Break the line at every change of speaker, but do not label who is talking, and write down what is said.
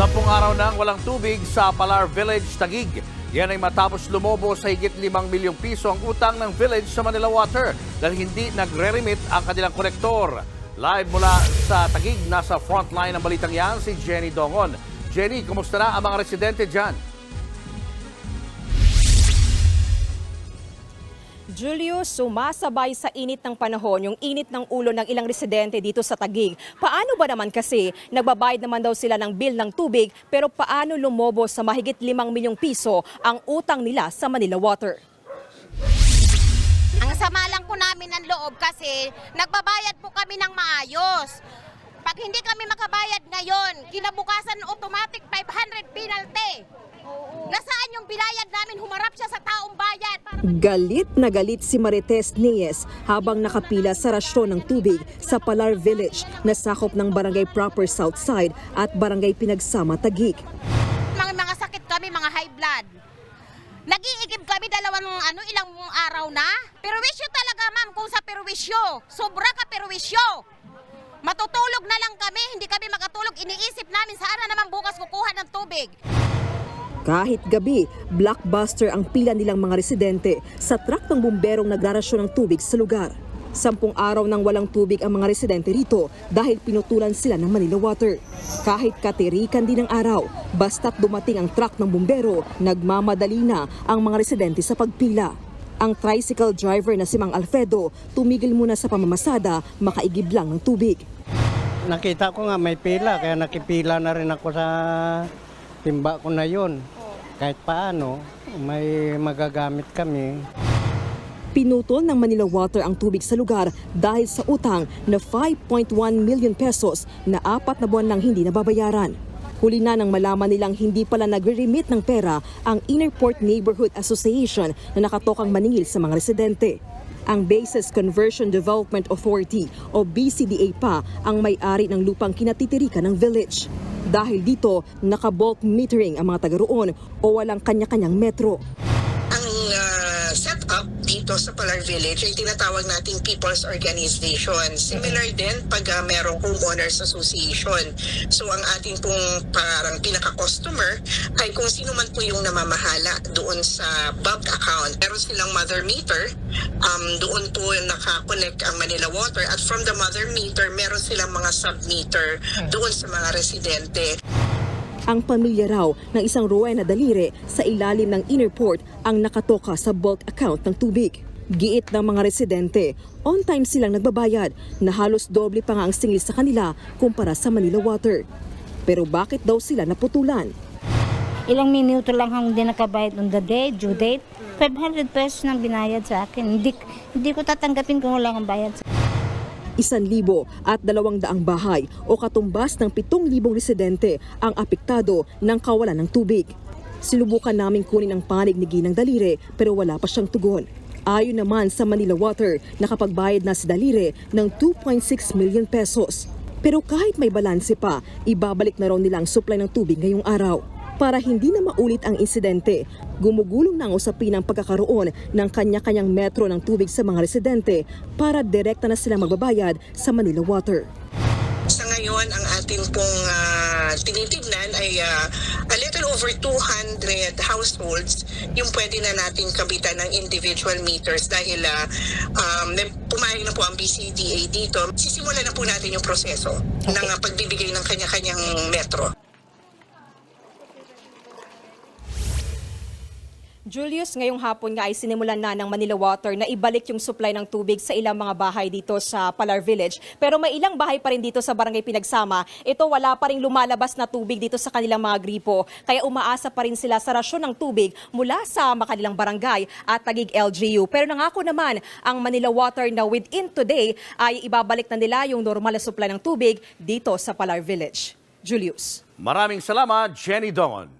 Sampung araw nang walang tubig sa Palar Village, Tagig. Yan ay matapos lumobo sa higit 5 milyong piso ang utang ng village sa Manila Water dahil hindi nagre-remit ang kanilang kolektor. Live mula sa Tagig, nasa frontline ng balitang yan si Jenny Dongon. Jenny, kumusta na ang mga residente dyan?
Julius, sumasabay sa init ng panahon yung init ng ulo ng ilang residente dito sa Tagig. Paano ba naman kasi nagbabayad naman daw sila ng bill ng tubig pero paano lumobo sa mahigit 5 milyong piso ang utang nila sa Manila Water?
Ang sama lang po namin ng loob kasi nagbabayad po kami ng maayos. Pag hindi kami makabayad ngayon, kinabukasan automatic 500 penalty. Nasaan yung binayad namin? Humarap siya sa taong bayad. Para
Galit na galit si Marites Nies habang nakapila sa rasyon ng tubig sa Palar Village na sakop ng Barangay Proper Southside at Barangay Pinagsama Tagig.
mga, mga sakit kami, mga high blood. Nag-iigib kami dalawang ano, ilang araw na. Perwisyo talaga ma'am kung sa perwisyo. Sobra ka perwisyo. Matutulog na lang kami, hindi kami makatulog. Iniisip namin saan na naman bukas kukuha ng tubig.
Kahit gabi, blockbuster ang pila nilang mga residente sa truck ng bumberong nagrarasyon ng tubig sa lugar. Sampung araw nang walang tubig ang mga residente rito dahil pinutulan sila ng Manila Water. Kahit katirikan din ang araw, basta't dumating ang truck ng bumbero, nagmamadali na ang mga residente sa pagpila. Ang tricycle driver na si Mang Alfredo tumigil muna sa pamamasada, makaigib lang ng tubig.
Nakita ko nga may pila, kaya nakipila na rin ako sa timba ko na yon. Kahit paano, may magagamit kami.
Pinutol ng Manila Water ang tubig sa lugar dahil sa utang na 5.1 million pesos na apat na buwan lang hindi nababayaran. Huli na nang malaman nilang hindi pala nagre-remit ng pera ang Innerport Neighborhood Association na nakatokang maningil sa mga residente. Ang Bases Conversion Development Authority o BCDA pa ang may-ari ng lupang kinatitirikan ng village. Dahil dito, naka-bulk metering ang mga taga roon o walang kanya-kanyang metro.
ang uh, setup dito sa Palar Village ay tinatawag nating People's Organization. Similar din pag uh, merong Homeowners Association. So ang ating pong parang pinaka-customer ay kung sino man po yung namamahala doon sa bulk account. Meron silang mother meter, um, doon po nakakonect ang Manila Water at from the mother meter, meron silang mga sub-meter doon sa mga residente.
Ang pamilya raw ng isang Rowena na daliri sa ilalim ng inner port ang nakatoka sa bulk account ng tubig. Giit ng mga residente, on time silang nagbabayad na halos doble pa nga ang singil sa kanila kumpara sa Manila Water. Pero bakit daw sila naputulan?
Ilang minuto lang akong hindi nakabayad on the day, due date. 500 pesos nang binayad sa akin. Hindi, hindi ko tatanggapin kung wala kang bayad sa
akin. 1,000 at 200 bahay o katumbas ng 7,000 residente ang apektado ng kawalan ng tubig. Silubukan naming kunin ang panig ni Ginang Dalire pero wala pa siyang tugon. Ayon naman sa Manila Water, nakapagbayad na si Dalire ng 2.6 million pesos. Pero kahit may balanse pa, ibabalik na raw nila ang supply ng tubig ngayong araw. Para hindi na maulit ang insidente, gumugulong na ang usapin ang pagkakaroon ng kanya-kanyang metro ng tubig sa mga residente para direkta na silang magbabayad sa Manila Water.
Sa ngayon, ang ating pong ah, tinitignan ay ah, a little over 200 households yung pwede na nating kabitan ng individual meters dahil ah, um, may- pumayag na po ang BCDA dito. Sisimulan na po natin yung proseso ng ah, pagbibigay ng kanya-kanyang metro.
Julius, ngayong hapon nga ay sinimulan na ng Manila Water na ibalik yung supply ng tubig sa ilang mga bahay dito sa Palar Village. Pero may ilang bahay pa rin dito sa Barangay Pinagsama. Ito wala pa rin lumalabas na tubig dito sa kanilang mga gripo. Kaya umaasa pa rin sila sa rasyon ng tubig mula sa makanilang barangay at Tagig LGU. Pero nangako naman ang Manila Water na within today ay ibabalik na nila yung normal na supply ng tubig dito sa Palar Village. Julius.
Maraming salamat, Jenny Dongon.